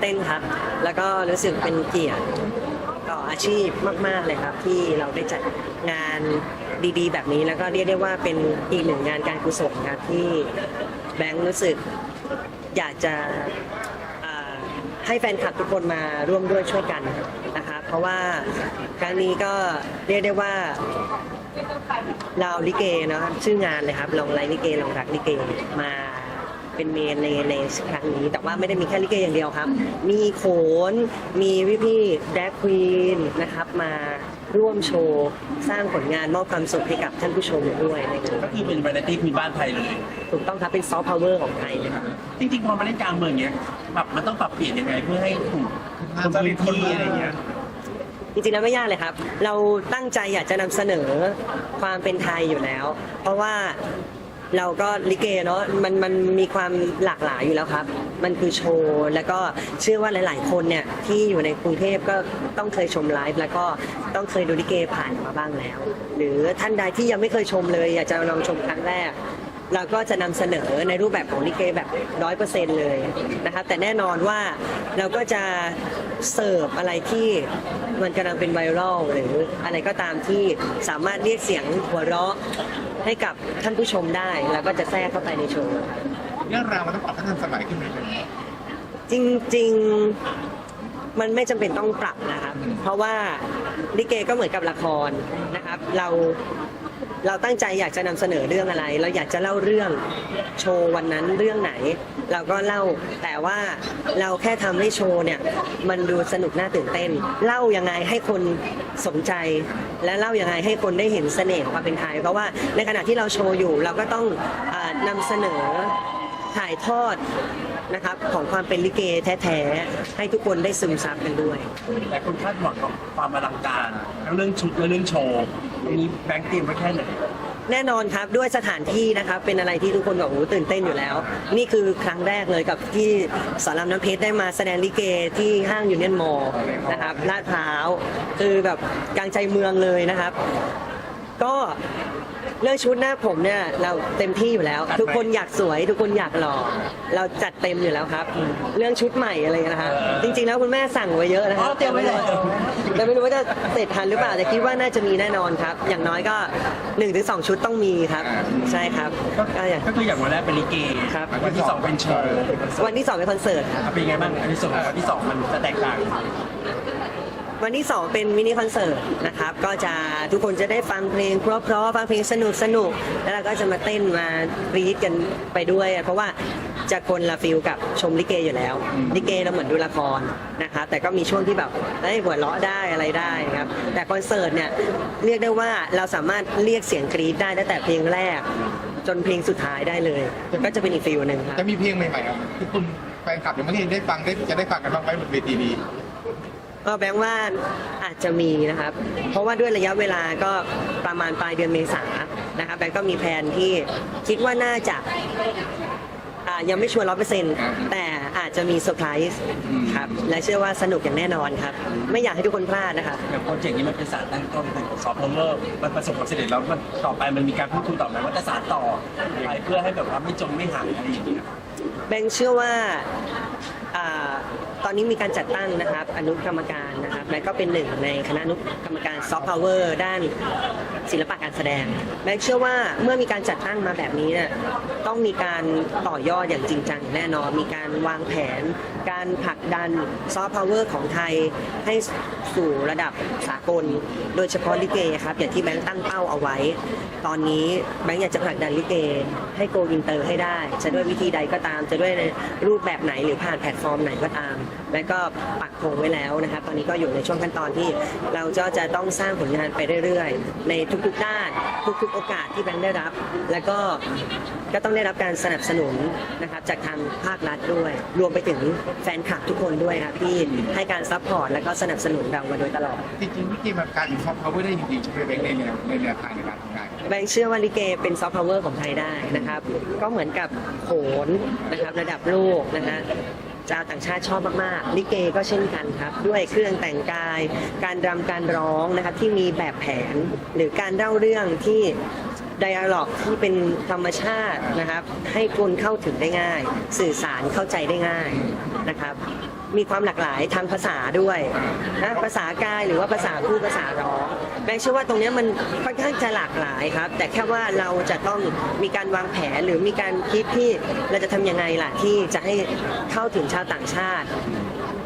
เต้นครับ แล้วก็รู้สึกเป็นเกียรติต่ออาชีพมาก ๆ เลยครับ ที่เราได้จัดงานดีๆ แบบนี้แล้วก็เรียกได้ว่าเป็นอีกหนึ่งงานการกุศลครับที่แบงค์รู้สึกอยากจะให้แฟนคลับทุกคนมาร่วมด้วยช่วยกันนะครับเพราะว่าครั้งนี้ก็เรียกได้ว่าเราลิเกเนาะชื่องานเลยครับลองไลฟ์ลิเกลองรักลิเกมา เป็นเมนในในครั้งนี้ แต่ว่าไม่ได้มีแค่ลิเกอย่างเดียวครับ มีโขน มีพี่พี่แดกควีนนะครับมาร่วมโชว์ สร้างผลงานมอบความสุขให้กับท่านผู้ชมด้วยนะครับก็คือเป็นวาไรตี้มีบ้านไทยเลย ถูกต้องครับเป็นซอฟต์พาวเวอร์ของไทยเลยครับจริงๆพอมาเล่นกลางเมืองเนี้ยแบบมันต้องปรับเปลี่ยนยังไงเพื่อให้ถูกคนพื้นที่อะไรเงี้ยจริงๆแล้วไม่ยากเลยครับ เราตั้งใจอยากจะนำเสนอความเป็นไทยอยู่แล้ว เพราะว่า เราก็ลิเกเนาะมันมันมีความหลากหลายอยู่แล้วครับ มันคือโชว์แล้วก็เชื่อว่าหลาย ๆ คนเนี่ยที่อยู่ในกรุงเทพก็ต้องเคยชมไลฟ์แล้วก็ต้องเคยดูลิเกผ่านมาบ้างแล้ว หรือท่านใดที่ยังไม่เคยชมเลย อยากจะลองชมครั้งแรกเราก็จะนำเสนอในรูปแบบของลิเกแบบร้อยเปอร์เซ็นต์เลยนะครับแต่แน่นอนว่าเราก็จะเสิร์ฟอะไรที่มันกำลังเป็นไวรัลหรืออะไรก็ตามที่สามารถเรียกเสียงหัวเราะ ให้กับท่านผู้ชมได้ แล้วก็จะแทรกเข้าไปในโชว์เรื่องราวมันต้องปรับให้ทันสมัยขึ้นไหมครับจริงๆ มันไม่จำเป็นต้องปรับนะครับ เพราะว่าลิเกก็เหมือนกับละครนะครับ เรา เราตั้งใจอยากจะนำเสนอเรื่องอะไร เราอยากจะเล่าเรื่องโชว์วันนั้นเรื่องไหน เราก็เล่าแต่ว่าเราแค่ทำให้โชว์เนี่ยมันดูสนุกน่าตื่นเต้น เล่ายังไงให้คนสนใจ และเล่ายังไงให้คนได้เห็นเสน่ห์ของความเป็นไทยเพราะว่าในขณะที่เราโชว์อยู่เราก็ต้องอานำเสนอถ่ายทอด นะครับของความเป็นลิเกแท้ๆให้ทุกคนได้ซึมซับกันด้วย แต่คนคาดหวังกับความอลังการทั้งเรื่องชุดและเรื่องโชว์ตรงนี้แบงค์เตรียมไว้แค่ไหนแน่นอนครับด้วยสถานที่นะครับเป็นอะไรที่ทุกคนแบบโอ้โหตื่นเต้นอยู่แล้ว นี่คือครั้งแรกเลยกับที่สอนรามน้ำเพชรได้มาแสดงลิเกที่ห้างยูเนียนมอลล์นะครับลาดพร้าวคือแบบกลางใจเมืองเลยนะครับ ก็ เรื่องชุดหน้าผมเนี่ยเราเต็มที่อยู่แล้วทุกคนอยากสวย ทุกคนอยากหล่อเราจัดเต็มอยู่แล้วครับ เรื่องชุดใหม่อะไรนะครับจริง ๆ แล้วคุณแม่สั่งไว้เยอะนะคอ๋รัอบเตรียมไว้เลย แต่ไม่รู้ว่าจะเสร็จทันหรือเปล่าแต่คิดว่าน่าจะมีแน่นอนครับ อย่างน้อยก็1นถึงสชุดต้องมีครับ ใช่ครับก็ก็อย่าง ก็คืออย่างวันแรกเป็นลิเกครับ วันที่สองเป็นโชว์วันที่สองเป็นคอนเสิร์ตครับ อะเป็นยังไงบ้างอันนี้ส่วนของวันที่สองมันจะแตกต่าง วันที่ 2 เป็นมินิคอนเสิร์ตนะครับ ก็จะทุกคนจะได้ฟังเพลงเพราะๆฟังเพลงสนุกสนุกๆแล้วเราก็จะมาเต้นมากรี๊ดกันไปด้วย เพราะว่าจะคนละฟิลกับชมลิเกอยู่แล้วลิเกเราเหมือนดูละครนะครับแต่ก็มีช่วงที่แบบได้หัวเราะได้อะไรได้ครับแต่คอนเสิร์ตเนี่ยเรียกได้ว่าเราสามารถเรียกเสียงกรี๊ดได้ตั้งแต่เพลงแรก จนเพลงสุดท้ายได้เลย ก็จะเป็นอีกฟิลหนึ่งครับจะมีเพลงใหม่ๆครับที่คุณแฟนคลับยังไม่ได้ฟังได้จะได้ฟังกันบ้างไหมบนเวทีนี้ ก็แบงค์ว่าอาจจะมีนะครับ เพราะว่าด้วยระยะเวลาก็ประมาณปลายเดือนเมษานะครับแบงค์ก็มีแผนที่คิดว่าน่าจะอ่ายังไม่ชัวร์ร้อยเปอร์เซ็นต์แต่อาจจะมีเซอร์ไพรส์ครับและเชื่อว่าสนุกอย่างแน่นอนครับ ไม่อยากให้ทุกคนพลาดนะคะอย่างโปรเจกต์นี้มันเป็นสารตั้งต้นของซอฟต์พาวเวอร์มันประสบความสำเร็จแล้วมันต่อไปมันมีการพูดคุยต่อไหมว่าจะสานต่อไปเพื่อให้แบบว่าไม่จมไม่หายอะไรอย่างเงี้ย แบงค์เชื่อว่าอ่าต อนนี้มีการจัดตั้งนะครับ อนุกรรมการนะครับและก็เป็นหนึ่งในคณะอนุกรรมการซอฟต์พาวเวอร์ด้านศิลปะการแสดงแบงค์เชื่อว่าเมื่อมีการจัดตั้งมาแบบนี้เนี่ยต้องมีการต่อยอดอย่างจริงจังแน่นอนมีการวางแผน การผลักดันซอฟต์พาวเวอร์ของไทยให้สู่ระดับสากล โดยเฉพาะลิเกครับอย่างที่แบงค์ตั้งเป้าเอาไว้ ตอนนี้แบงค์อยากจะผลักดันลิเกให้โกอินเตอร์ให้ได้ จะด้วยวิธีใดก็ตาม จะด้วยรูปแบบไหนหรือผ่านแพลตฟอร์มไหนก็ตาม และก็ปักธงไว้แล้วนะครับตอนนี้ก็อยู่ในช่วงขั้นตอนที่เราจะจะต้องสร้างผลงานไปเรื่อยๆ ในทุกๆด้าน ทุกๆ โอกาสที่แบงค์ได้รับ แล้วก็ก็ต้องได้รับการสนับสนุนนะครับจากทางภาครัฐด้วย รวมไปถึงแฟนคลับทุกคนด้วยครับที่ให้การซัพพอร์ตและก็สนับสนุนเรามาโดยตลอด จริงๆวิธีมันการเป็นซอฟต์พาวเวอร์ได้จริงๆใช่ไหมเบงในแนวในแนวทางในการทำงานแบงค์เชื่อว่าลิเกเป็นซอฟต์พาวเวอร์ของไทยได้นะครับ ก็เหมือนกับโขนนะครับระดับโลกนะฮะ ชาวต่างชาติชอบมากๆลิเกก็เช่นกันครับ ด้วยเครื่องแต่งกาย การรำการร้องนะครับที่มีแบบแผนหรือการเล่าเรื่องที่ไดอะล็อกที่เป็นธรรมชาตินะครับ ให้คนเข้าถึงได้ง่าย สื่อสารเข้าใจได้ง่ายนะครับ มีความหลากหลายทางภาษาด้วยนะภาษากายหรือว่าภาษาพูดภาษาร้องแบงค์เชื่อว่าตรงเนี้ยมันค่อนข้างจะหลากหลายครับ แต่แค่ว่าเราจะต้องมีการวางแผนหรือมีการคิดที่เราจะทำยังไงล่ะที่จะให้เข้าถึงชาวต่างชาติ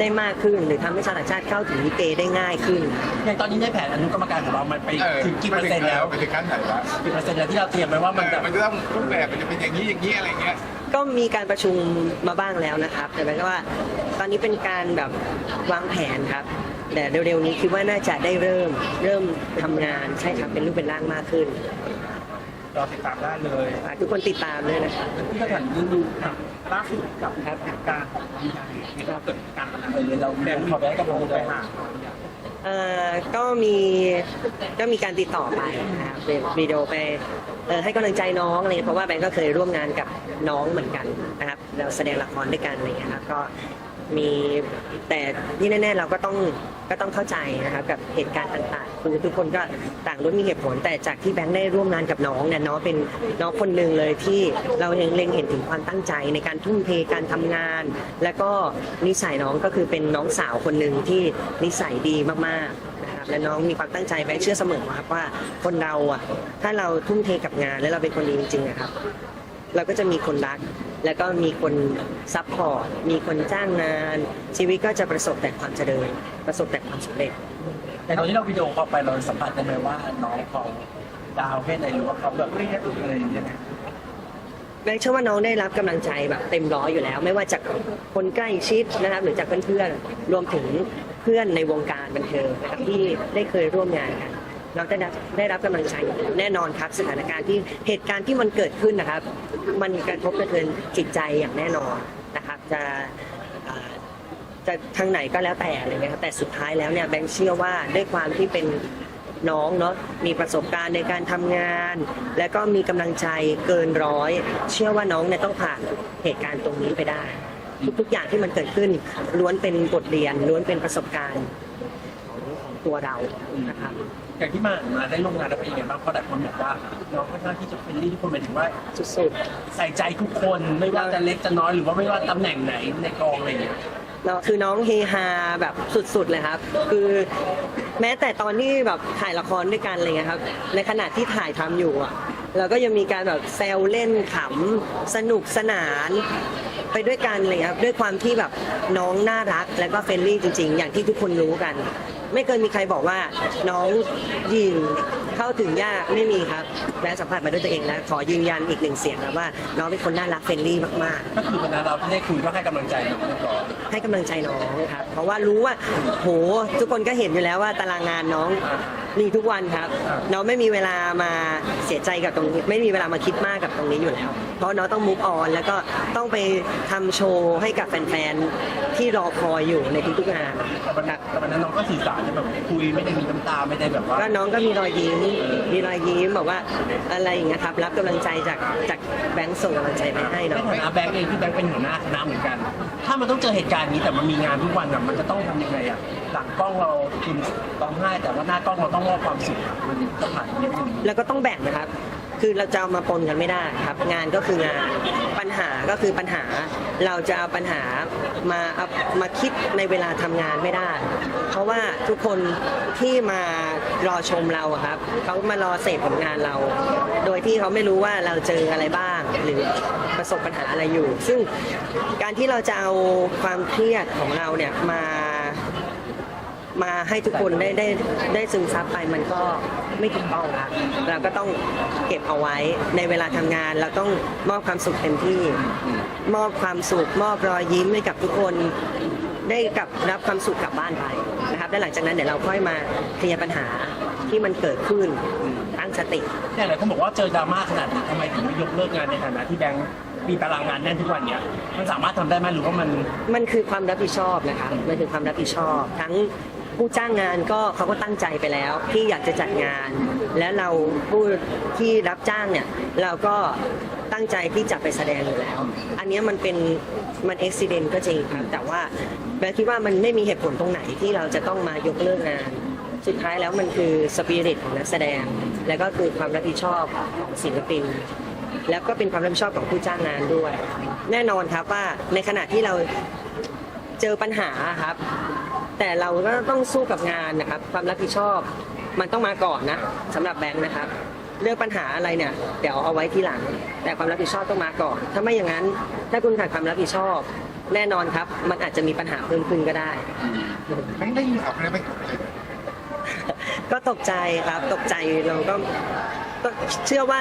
ได้มากขึ้นหรือทำให้ชาวต่างชาติเข้าถึงลิเกได้ง่ายขึ้นอย่างตอนนี้ในแผนอนุกรรมการของเรา มันไปเออถึงกี่ไปเปอร์ถึเซ็นงต์แล้แล้ววไปถึงขั้นไหนแล้วกี่เปอร์เซ็นต์แล้วที่เราเตรียมไว้ว่ามันจะมันจะต้องรูปแบบมันจะเป็นอย่างนี้อย่างนี้อะไรเงี้ย ก็มีการประชุมมาบ้างแล้วนะครับ แต่หมายความว่าตอนนี้เป็นการแบบวางแผนครับ แต่เร็วๆนี้คิดว่าน่าจะได้เริ่มเริ่มทำงานใช่ครับเป็นรูปเป็นร่างมากขึ้นรอติดตามได้เลยฝากทุกคนติดตามด้วยนะครับ ที่จะถามยืนดูกับล่าสุดกับเหตุการณ์ของที่เราเกิดการพนันเลยเราแบ่งขอแบ่งกับเราไปหา เอ่อก็มีก็มีการติดต่อไปนะครับเป็นวิดีโอไปเอ่อให้กำลังใจน้องอะไรเงี้ยเพราะว่าแบงก์ก็เคยร่วมงานกับน้องเหมือนกันนะครับเราแสดงละครด้วยกันอะไรเงี้ยครับก็ มีแต่ที่แน่ๆเราก็ต้องก็ต้องเข้าใจนะครับกับเหตุการณ์ต่างๆคือทุกคนก็ต่างรู้มีเหตุผล แต่จากที่แบงค์ได้ร่วมงานกับน้องเนี่ยน้องเป็นน้องคนหนึ่งเลยที่เราเห็นเล็งเห็นถึงความตั้งใจในการทุ่มเทการทำงาน แล้วก็นิสัยน้องก็คือเป็นน้องสาวคนหนึ่งที่นิสัยดีมากๆนะครับและน้องมีความตั้งใจแบงค์เชื่อเสมอครับว่าคนเราอะถ้าเราทุ่มเทกับงานแล้วเราเป็นคนดีจริงๆนะครับ เราก็จะมีคนรัก แล้วก็มีคนซัพพอร์ตมีคนจ้างงาน ชีวิตก็จะประสบแต่ความเจริญ ประสบแต่ความสำเร็จ แต่ตอนที่เราวิดีโอคอลไปเราสัมผัสได้ไหมว่าน้องเขาดาวแค่ไหนหรือว่าเขาแบบเรียกอะไรอย่างเงี้ยแบงค์เชื่อว่าน้องได้รับกำลังใจแบบเต็มร้อยอยู่แล้ว ไม่ว่าจากคนใกล้ชิดนะครับหรือจากเพื่อนๆรวมถึงเพื่อนในวงการบันเทิงนะครับที่ได้เคยร่วมงานกัน เราได้รับได้รับกำลังใจแน่นอนครับสถานการณ์ที่เหตุการณ์ที่มันเกิดขึ้นนะครับ มันกระทบกระเทือนจิตใจอย่างแน่นอนนะครับจะจะทางไหนก็แล้วแต่อะไรเงี้ยครับแต่สุดท้ายแล้วเนี่ยแบงค์เชื่อว่าด้วยความที่เป็นน้องเนาะมีประสบการณ์ในการทำงาน และก็มีกำลังใจเกินร้อย เชื่อว่าน้องเนี่ยต้องผ่านเหตุการณ์ตรงนี้ไปได้ ทุกๆอย่างที่มันเกิดขึ้นล้วนเป็นบทเรียนล้วนเป็นประสบการณ์ ตัวเรานะครับอย่างที่มามาได้ร่วมงานแล้วเป็นยังไงบ้างเพราะแต่คนบอกว่าน้องค่อนข้างที่จะเป็นที่ทุกคนหมายถึงว่า สุดใส่ใจทุกคนไม่ว่าจะเล็กจะน้อยหรือว่าไม่ว่าตำแหน่งไหนในกองอะไรอย่างเงี้ยๆเนาะคือน้องเฮฮาแบบสุดๆเลยครับ คือแม้แต่ตอนที่แบบถ่ายละครด้วยกันอะไรเงี้ยครับ ในขณะที่ถ่ายทำอยู่อะเราก็ยังมีการแบบแซวเล่นขำสนุกสนาน ไปด้วยกันเลยครับด้วยความที่แบบน้องน่ารักและก็เฟรนลี่จริง ๆ อย่างที่ทุกคนรู้กัน ไม่เคยมีใครบอกว่าน้องยิงเข้าถึงยากไม่มีครับและสัมผัสมาด้วยตัวเองแล้วขอยืนยันอีกหนึ่งเสียงครับว่า น้องเป็นคนน่ารักเฟรนลี่มากๆก็คือวันนั้นเราที่ได้คุยก็ให้กำลังใจน้องเรียบร้อยให้กำลังใจน้องครับเพราะว่ารู้ว่าโหทุกคนก็เห็นอยู่แล้วว่าตารางงานน้อง มีทุกวันครับน้องไม่มีเวลามาเสียใจกับตรงนี้ ไม่มีเวลามาคิดมากกับตรงนี้อยู่แล้ว เพราะน้องต้องมุกออนแล้วก็ต้องไปทำโชว์ให้กับแฟนๆ ที่รอคอยอยู่ในทุกๆงานแต่วันนั้นแต่วันนั้นน้องก็สื่อสารแบบคุยไม่ได้มีน้ำตาไม่ได้แบบว่าก็น้องก็มีรอยยิ้มมีรอยยิ้มบอกว่าอะไรอย่างเงี้ยครับรับกำลังใจจากจากแบงค์ส่งกำลังใจไปให้ในน้องฐานะแบงค์เองที่แบงค์เป็นหัวหน้าคณะเหมือนกันถ้ามันต้องเจอเหตุการณ์นี้แต่มันมีงานทุกวันอะมันจะต้องทำยังไงอะหลังกล้องเราคุณร้องไห้แต่ว่าหน้ากล้องเราต้องมอบความสุขมันต้องผ่านนิดนึงแล้วก็ต้องแบ่งนะครับ คือเราจะเอามาปนกันไม่ได้ครับ งานก็คืองานปัญหาก็คือปัญหา เราจะเอาปัญหามาเอามาคิดในเวลาทำงานไม่ได้ เพราะว่าทุกคนที่มารอชมเราอะครับเขามารอเสพผลงานเรา โดยที่เขาไม่รู้ว่าเราเจออะไรบ้าง หรือประสบปัญหาอะไรอยู่ ซึ่งการที่เราจะเอาความเครียดของเราเนี่ยมามาให้ทุกคนได้ได้ได้ซึมซับไปมันก็ ไม่ถูกต้องครับเราก็ต้องเก็บเอาไว้ในเวลาทำงาน เราต้องมอบความสุขเต็มที่ มอบความสุข มอบรอยยิ้มให้กับทุกคน ได้กลับรับความสุขกลับบ้านไปนะครับและหลังจากนั้นเดี๋ยวเราค่อยมาเคลียร์ปัญหาที่มันเกิดขึ้นตั้งสติ เนี่ยหลายคนบอกว่าเจอดราม่าขนาดนี้ทำไมถึงไม่ยกเลิกงานในฐานะที่แบงค์มีตารางงานแน่นทุกวันเนี้ยมันสามารถทำได้ไหมหรือว่ามัน มันคือความรับผิดชอบนะคะ มันคือความรับผิดชอบ ทั้ง ผู้จ้างงานก็เขาก็ตั้งใจไปแล้ว ที่อยากจะจัดงาน และเราผู้ที่รับจ้างเนี่ยเราก็ตั้งใจที่จะไปแสดงอยู่แล้ว อันนี้มันเป็นมันอุบิเหตุก็จริงครับแต่ว่าแบงค์คิดว่ามันไม่มีเหตุผลตรงไหนที่เราจะต้องมายกเลิกงาน สุดท้ายแล้วมันคือสปิริตของนักแสดง และก็คือความรับผิดชอบของศิลปินแล้วก็เป็นความรับผิดชอบของผู้จ้างงานด้วย แน่นอนครับว่าในขณะที่เราเจอปัญหาครับ แต่เราก็ต้องสู้กับงานนะครับ ความรับผิดชอบมันต้องมาก่อนนะสำหรับแบงค์นะครับ เรื่องปัญหาอะไรเนี่ยเดี๋ยวเอาไว้ทีหลัง แต่ความรับผิดชอบต้องมาก่อน ถ้าไม่อย่างนั้น ถ้าคุณขาดความรับผิดชอบ แน่นอนครับ มันอาจจะมีปัญหาเพิ่มขึ้นก็ได้ไม่ได้ยินข่าวอะไรไม่ก็ตกใจครับตกใจเราก็ก็เชื่อว่า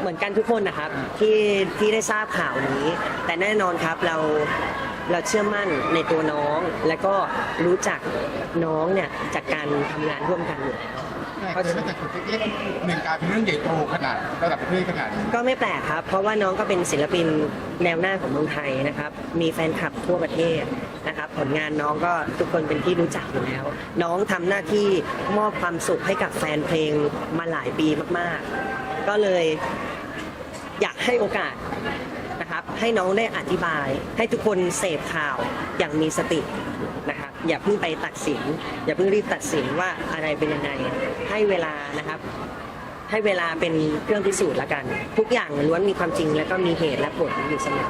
เหมือนกันทุกคนนะครับที่ที่ได้ทราบข่าวนี้ แต่แน่นอนครับเรา เราเชื่อมั่นในตัวน้อง และก็รู้จักน้องเนี่ยจากการทำงานร่วมกันอยู่เพราะฉะนั้นจากจุดเล็กๆหนึ่งกลายเป็นเรื่องใหญ่โตขนาดระดับประเทศขนาดนี้ก็ไม่แปลกครับ เพราะว่าน้องก็เป็นศิลปินแนวหน้าของเมืองไทยนะครับ มีแฟนคลับทั่วประเทศนะครับ ผลงานน้องก็ทุกคนเป็นที่รู้จักอยู่แล้ว น้องทำหน้าที่มอบความสุขให้กับแฟนเพลงมาหลายปีมากๆ ก็เลยอยากให้โอกาสนะครับ ให้น้องได้อธิบาย ให้ทุกคนเสพข่าวอย่างมีสตินะครับอย่าเพิ่งไปตัดสิน อย่าเพิ่งรีบตัดสินว่าอะไรเป็นยังไงให้เวลานะครับ ให้เวลาเป็นเครื่องพิสูจน์ละกัน ทุกอย่างล้วนมีความจริง และก็มีเหตุและผลอยู่เสมอ